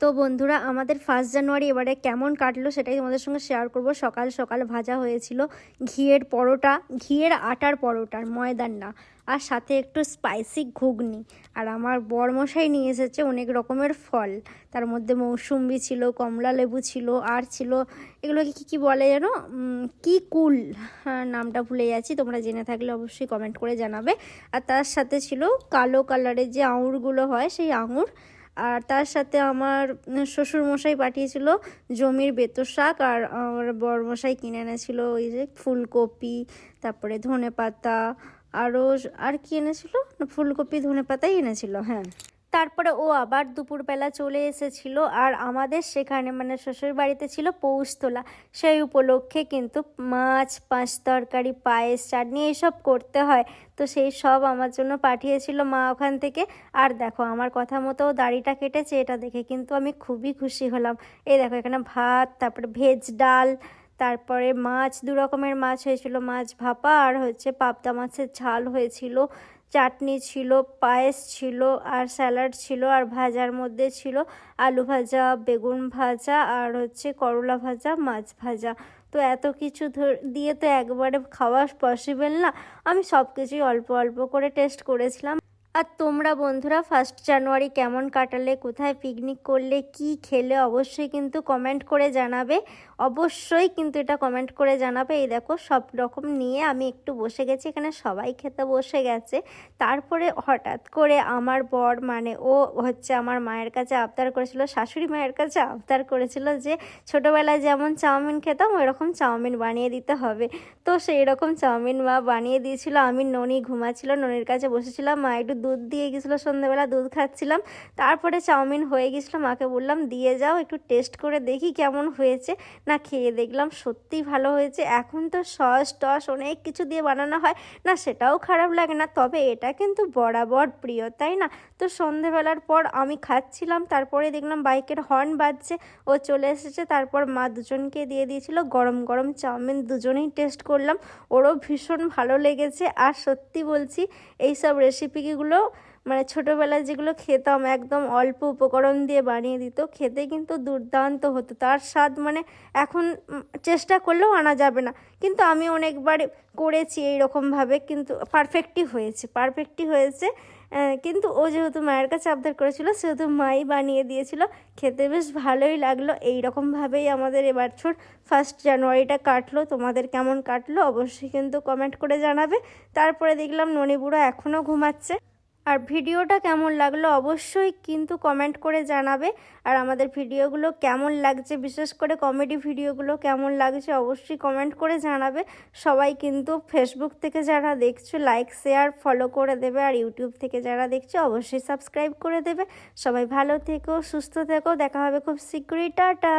তো বন্ধুরা আমাদের ফার্স্ট জানুয়ারি এবারে কেমন কাটলো সেটাই তোমাদের সঙ্গে শেয়ার করব। সকাল সকাল ভাজা হয়েছিল ঘিয়ের পরোটা ঘিয়ের আটার পরোটার ময়দান না আর সাথে একটু স্পাইসি ঘুগনি। আর আমার বরমশাই নিয়ে এসেছে অনেক রকমের ফল। তার মধ্যে মৌসুম্বি ছিল কমলা লেবু ছিল আর ছিল এগুলোকে কী কী বলে যেন? কি কুল হ্যাঁ, নামটা ভুলে যাচ্ছি তোমরা জেনে থাকলে অবশ্যই কমেন্ট করে জানাবে। আর তার সাথে ছিল কালো কালারের যে আঙুরগুলো হয় সেই আঙুর আর তার সাথে আমার শ্বশুর মশাই পাঠিয়েছিল জমির বেতর শাক আর আমার বড়মশাই কিনে এনেছিল ওই যে ফুলকপি, তারপরে ধনে পাতা আরও আর কি এনেছিল? ফুলকপি ধনে পাতাই এনেছিল হ্যাঁ। তারপরে ও আবার দুপুরবেলা চলে এসেছিল আর আমাদের সেখানে মানে শ্বশুর বাড়িতে ছিল পৌষতোলা সেই উপলক্ষে কিন্তু মাছ, পাঁচ তরকারি, পায়েস, চাটনি এইসব করতে হয়। তো সেই সব আমার জন্য পাঠিয়েছিল মা ওখান থেকে। আর দেখো, আমার কথা মতো দাড়িটা কেটেছে, এটা দেখে কিন্তু আমি খুবই খুশি হলাম। এই দেখো, এখানে ভাত, তারপরে ভেজ ডাল, তারপরে মাছ দু রকমের মাছ হয়েছিল। মাছ ভাপা আর হচ্ছে পাবদা মাছের ঝাল হয়েছিল। চাটনি ছিল, পায়েস ছিল, আর স্যালাড ছিল, আর ভাজার মধ্যে ছিল আলু ভাজা, বেগুন ভাজা, আর হচ্ছে করলা ভাজা, মাছ ভাজা। তো এত কিছু দিয়ে তো একবারে খাওয়া পসিবল না। আমি সব কিছুই অল্প অল্প করে টেস্ট করেছিলাম। আর তোমরা বন্ধুরা ফার্স্ট জানুয়ারি কেমন কাটালে, কোথায় পিকনিক করলে, কি খেলে, অবশ্যই কিন্তু কমেন্ট করে জানাবে। অবশ্যই কিন্তু এটা কমেন্ট করে জানাবে। এই দেখো, সব রকম নিয়ে আমি একটু বসে গেছি, এখানে সবাই খেতে বসে গেছে। তারপরে হঠাৎ করে আমার বর মানে ও হচ্ছে আমার মায়ের কাছে আবদার করেছিল, শাশুড়ি মায়ের কাছে আবদার করেছিল যে, ছোটোবেলায় যেমন চাউমিন খেতাম ওই রকম চাউমিন বানিয়ে দিতে হবে। তো সেই রকম চাউমিন মা বানিয়ে দিয়েছিল। আমি ননি ঘুমাচ্ছিল, ননির কাছে বসেছিলাম, মা একটু দুধ দিয়ে গেছিল সন্ধ্যেবেলা, দুধ খাচ্ছিলাম। তারপরে চাউমিন হয়ে গেছিল, মাকে বললাম, দিয়ে যাও, একটু টেস্ট করে দেখি কেমন হয়েছে। না, খেয়ে দেখলাম সত্যিই ভালো হয়েছে। এখন তো সস, টস অনেক কিছু দিয়ে বানানো হয়। না, সেটাও খারাপ লাগে না, তবে এটা কিন্তু বরাবর প্রিয়, তাই না? তো সন্ধেবেলার পর আমি খাচ্ছিলাম, তারপরে দেখলাম বাইকের হর্ন বাজছে, ও চলে এসেছে। তারপর মা দুজনকে দিয়ে দিয়েছিল গরম গরম চাউমিন, দুজনেই টেস্ট করলাম। ওরও ভীষণ ভালো লেগেছে। আর সত্যি বলছি এই সব রেসিপিগুলো মানে ছোটোবেলায় যেগুলো খেতাম, একদম অল্প উপকরণ দিয়ে বানিয়ে দিত, খেতে কিন্তু দুর্দান্ত হতো। তার স্বাদ মানে এখন চেষ্টা করলেও আনা যাবে না। কিন্তু আমি অনেকবার করেছি এই রকমভাবে কিন্তু পারফেক্টই হয়েছে পারফেক্টই হয়েছে। কিন্তু ও যেহেতু মায়ের কাছে আবদার করেছিল, সেহেতু মাই বানিয়ে দিয়েছিল। খেতে বেশ ভালোই লাগল এই রকমভাবেই আমাদের এবার ছোট ফার্স্ট জানুয়ারিটা কাটলো। তোমাদের কেমন কাটলো অবশ্যই কিন্তু কমেন্ট করে জানাবে। তারপরে দেখলাম ননিবুড়ো এখনও ঘুমাচ্ছে। আর ভিডিওটা কেমন লাগল অবশ্যই কিন্তু কমেন্ট করে জানাবে। আর আমাদের ভিডিওগুলো কেমন লাগছে, বিশেষ করে কমেডি ভিডিওগুলো কেমন লাগছে অবশ্যই কমেন্ট করে জানাবে। সবাই কিন্তু ফেসবুক থেকে যারা দেখছ লাইক শেয়ার ফলো করে দেবে। আর ইউটিউব থেকে যারা দেখছ, অবশ্যই সাবস্ক্রাইব করে দেবে। সবাই ভালো থেকো, সুস্থ থেকো। দেখা হবে খুব শীঘ্রই। টাটা!